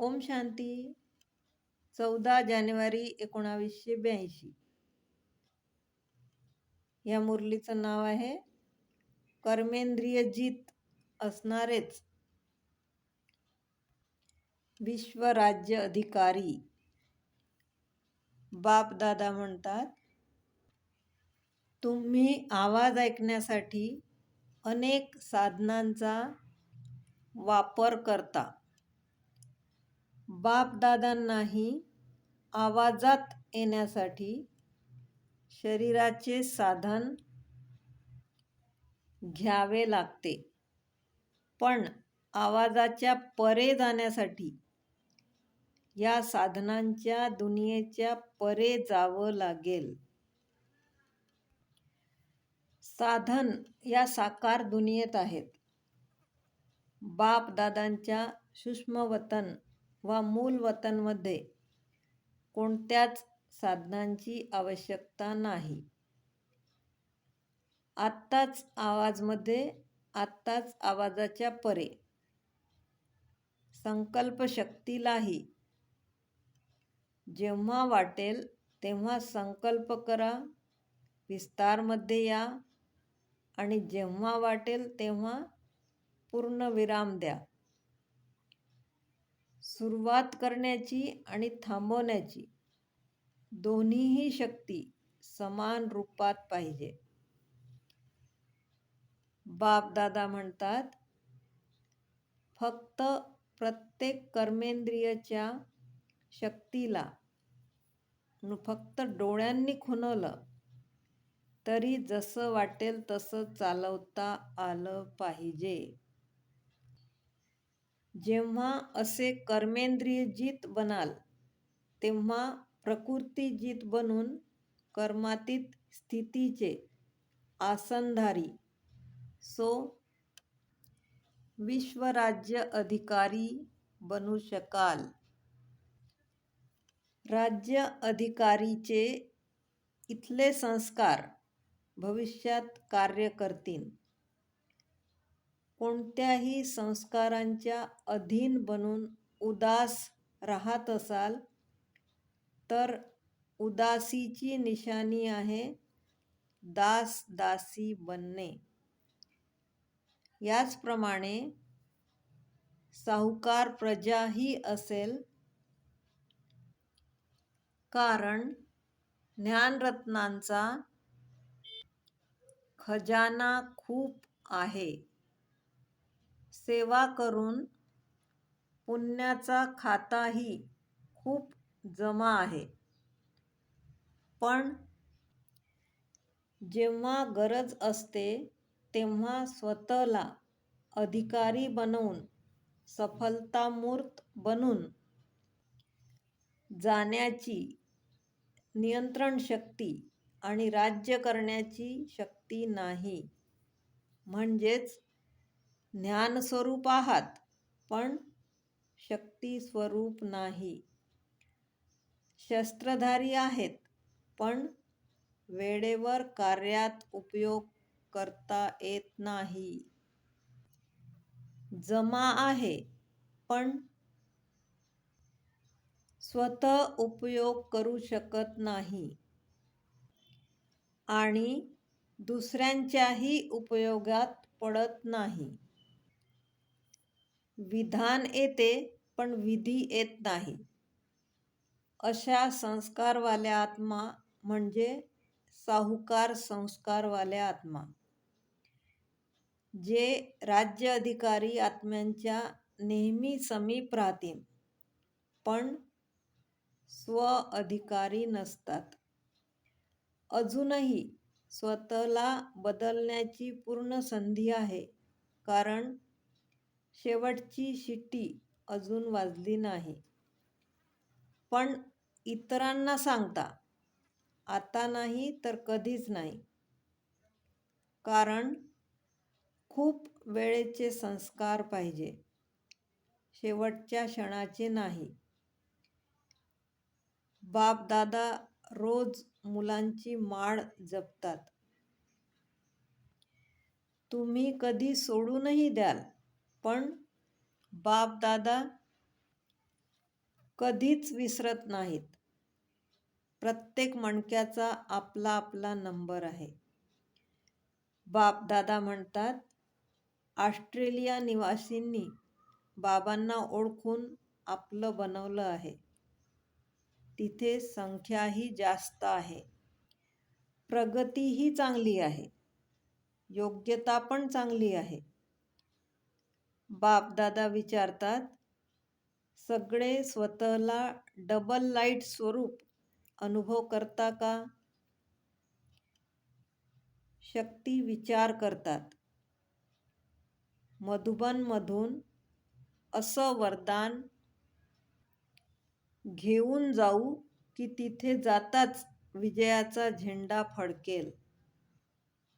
ओम शांती. चौदा जानेवारी एकोणावीसशे ब्याऐंशी. या मुरलीचं नाव आहे कर्मेंद्रिय जीत असणारेच विश्वराज्य अधिकारी. बाप दादा म्हणतात तुम्ही आवाज ऐकण्यासाठी अनेक साधनांचा वापर करता. बापदादांनाही आवाजात येण्यासाठी शरीराचे साधन घ्यावे लागते. पण आवाजाच्या परे जाण्यासाठी या साधनांच्या दुनियेच्या परे जावं लागेल. साधन या साकार दुनियेत आहेत. बाप दादांच्या सूक्ष्मवतन वा मूल वतनमध्ये कोणत्याच साधनांची आवश्यकता नाही. आत्ताच आवाजमध्ये आत्ताच आवाजाच्या परे. संकल्पशक्तीलाही जेव्हा वाटेल तेव्हा संकल्प करा विस्तारमध्ये या आणि जेव्हा वाटेल तेव्हा पूर्ण विराम द्या. सुरुवात करण्याची आणि थांबवण्याची. दोन्हीही शक्ती समान रूपात पाहिजे. बापदादा म्हणतात फक्त प्रत्येक कर्मेंद्रियच्या शक्तीला फक्त डोळ्यांनी खुनवलं तरी जसं वाटेल तसं चालवता आलं पाहिजे. जेव्हा असे कर्मेंद्रियजित बनाल तेव्हा प्रकृतीजित बनून कर्मातीत स्थितीचे आसनधारी. सो विश्वराज्य अधिकारी बनू शकाल. राज्य अधिकारीचे इथले संस्कार भविष्यात कार्य करतील. कोणत्याही संस्कारांच्या अधीन बनून उदास राहत असाल तर उदासीची निशाणी आहे दास दासी बनणे. याचप्रमाणे साहुकार प्रजाही असेल कारण ज्ञानरत्नांचा खजाना खूप आहे. सेवा करून पुण्याचा खाताही खूप जमा आहे. पण जेव्हा गरज असते तेव्हा स्वतःला अधिकारी बनवून सफलतामूर्त बनून जाण्याची नियंत्रण शक्ती आणि राज्य करण्याची शक्ती नाही. म्हणजेच ज्ञानस्वरूप आहात पण शक्तीस्वरूप नाही. शस्त्रधारी आहेत पण वेळेवर कार्यात उपयोग करता येत नाही. जमा आहे पण स्वतः उपयोग करू शकत नाही. आणि दुसऱ्यांच्याही उपयोगात पडत नाही. विधान येते पण विधी येत नाही. अशा संस्कारवाल्या आत्मा म्हणजे साहुकार संस्कारवाल्या आत्मा. जे राज्य अधिकारी आत्म्यांच्या नेहमी समीप राहतील पण स्व अधिकारी नसतात. अजूनही स्वतःला बदलण्याची पूर्ण संधी आहे कारण शेवटची शिट्टी अजून वाजली नाही. पण इतरांना सांगता आता नाही तर कधीच नाही. कारण खूप वेळेचे संस्कार पाहिजे. शेवटच्या क्षणाचे नाही. बापदादा रोज मुलांची माळ जपतात. तुम्ही कधी सोडूनही द्याल? पण बापदादा कधीच विसरत नाहीत. प्रत्येक मणक्याचा आपला आपला नंबर आहे. बापदादा म्हणतात ऑस्ट्रेलिया निवासींनी बाबांना ओळखून आपलं बनवलं आहे. तिथे संख्याही जास्त आहे. प्रगतीही चांगली आहे. योग्यता पण चांगली आहे. बापदादा विचारतात सगळे स्वतःला डबल लाइट स्वरूप अनुभव करता का? शक्ती विचार करतात. मधुबनमधून असं वरदान घेऊन जाऊ की तिथे जाताच विजयाचा झेंडा फडकेल.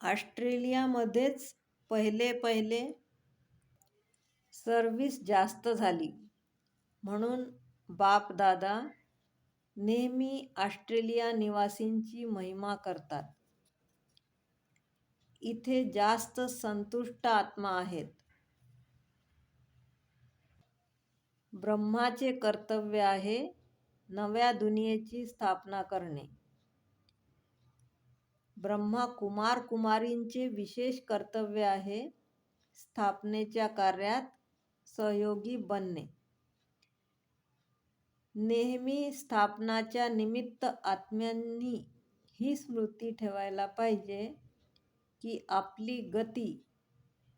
ऑस्ट्रेलियामध्येच पहिले पहिले सर्विस जास्त झाली. म्हणून बापदादा नेहमी ऑस्ट्रेलिया निवासींची महिमा करतात. इथे जास्त संतुष्ट आत्मा आहेत. ब्रह्माचे कर्तव्य आहे नव्या दुनियेची स्थापना करणे. ब्रह्मा कुमार कुमारींचे विशेष कर्तव्य आहे स्थापनेच्या कार्यात सहयोगी बनणे. नेहमी स्थापनाच्या निमित्त आत्म्यांनी ही स्मृती ठेवायला पाहिजे की आपली गती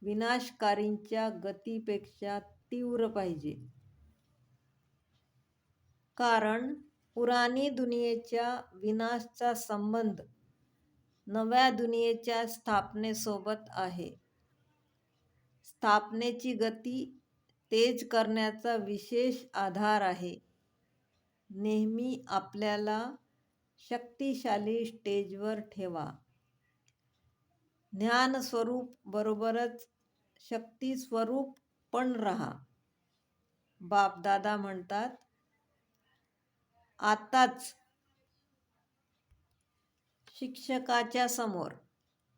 विनाशकारींच्या गतीपेक्षा तीव्र पाहिजे. कारण पुराणी दुनियेच्या विनाशचा संबंध नव्या दुनियेच्या स्थापनेसोबत आहे. स्थापनेची गती तेज करण्याचा विशेष आधार आहे. नेहमी आपल्याला शक्तिशाली स्टेजवर ठेवा. ज्ञानस्वरूप बरोबरच शक्तीस्वरूप पण राहा. बापदादा म्हणतात आत्ताच शिक्षकाच्या समोर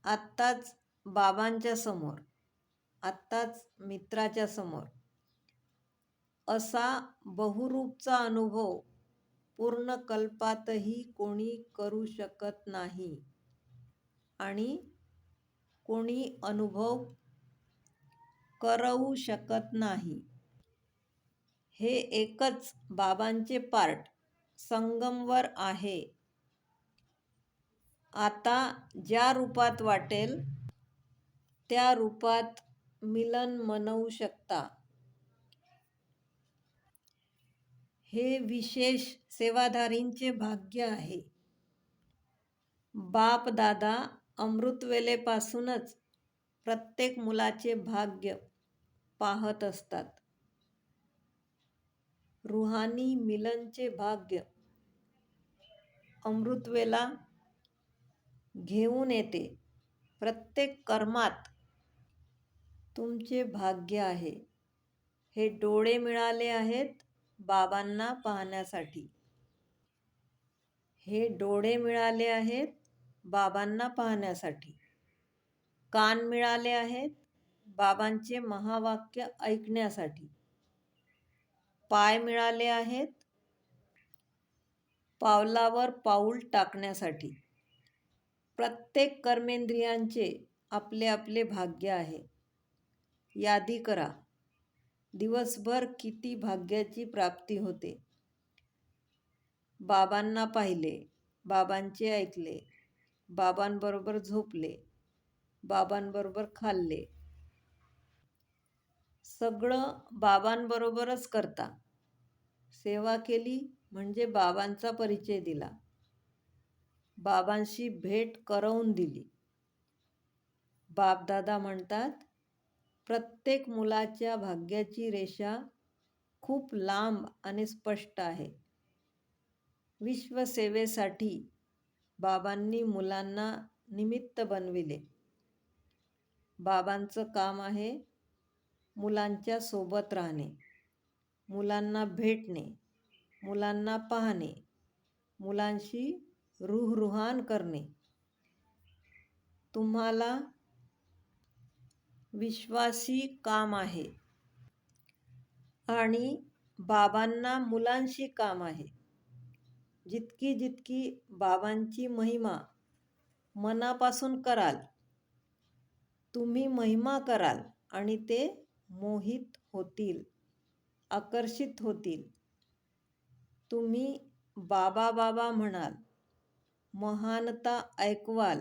आत्ताच बाबांच्या समोर आत्ताच मित्राच्या समोर असा बहुरूपचा अनुभव पूर्णकल्पातही कोणी करू शकत नाही. आणि कोणी अनुभव करवू शकत नाही. हे एकच बाबांचे पार्ट संगमवर आहे. आता ज्या रूपात वाटेल त्या रूपात मिलन मनवू शकता. हे विशेष सेवाधारींचे भाग्य आहे. बाप दादा अमृतवेलेपासूनच प्रत्येक मुलाचे भाग्य पाहत असतात. रुहानी मिलनचे भाग्य अमृतवेला घेऊन येते. प्रत्येक कर्मात तुमचे भाग्य आहे. हे डोळे मिळाले आहेत बाबांना पाहण्यासाठी. हे डोळे मिळाले आहेत बाबांना पाहण्यासाठी. कान मिळाले आहेत बाबांचे महावाक्य ऐकण्यासाठी. पाय मिळाले आहेत पावलावर पाऊल टाकण्यासाठी. प्रत्येक कर्मेंद्रियांचे आपले आपले भाग्य आहे. यादी करा. दिवसभर किती भाग्याची प्राप्ती होते? बाबांना पाहिले बाबांचे ऐकले बाबांबरोबर झोपले बाबांबरोबर खाल्ले. सगळं बाबांबरोबरच करता. सेवा केली म्हणजे बाबांचा परिचय दिला. बाबांशी भेट करवून दिली. बापदादा म्हणतात प्रत्येक मुलाच्या भाग्याची रेषा खूप लांब आणि स्पष्ट आहे. विश्वसेवेसाठी बाबांनी मुलांना निमित्त बनविले. बाबांचं काम आहे मुलांच्या सोबत राहणे मुलांना भेटणे मुलांना पाहणे मुलांशी रुहरुहान करणे. तुम्हाला विश्वासी काम आहे. आणि बाबांना मुलांशी काम आहे. जितकी जितकी बाबांची महिमा मनापासून कराल तुम्ही महिमा कराल आणि ते मोहित होतील आकर्षित होतील. तुम्ही बाबा बाबा म्हणाल महानता ऐकवाल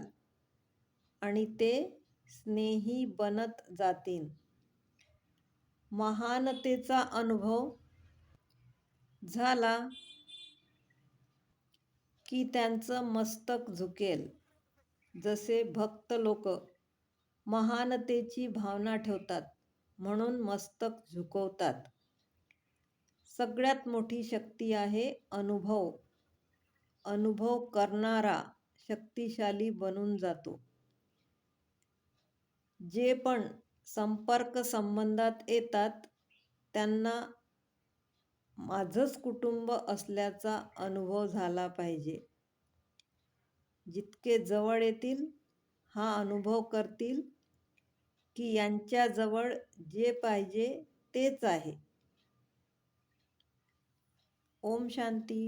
आणि ते स्नेही बनत जातील. महानतेचा अनुभव झाला की त्यांचं मस्तक झुकेल. जसे भक्त लोक महानतेची भावना ठेवतात म्हणून मस्तक झुकवतात. सगळ्यात मोठी शक्ती आहे अनुभव. अनुभव करणारा शक्तिशाली बनून जातो. जे पण संपर्क संबंधात येतात त्यांना माझंच कुटुंब असल्याचा अनुभव झाला पाहिजे. जितके जवळ येतील हा अनुभव करतील की यांच्याजवळ जे पाहिजे तेच आहे. ओम शांती.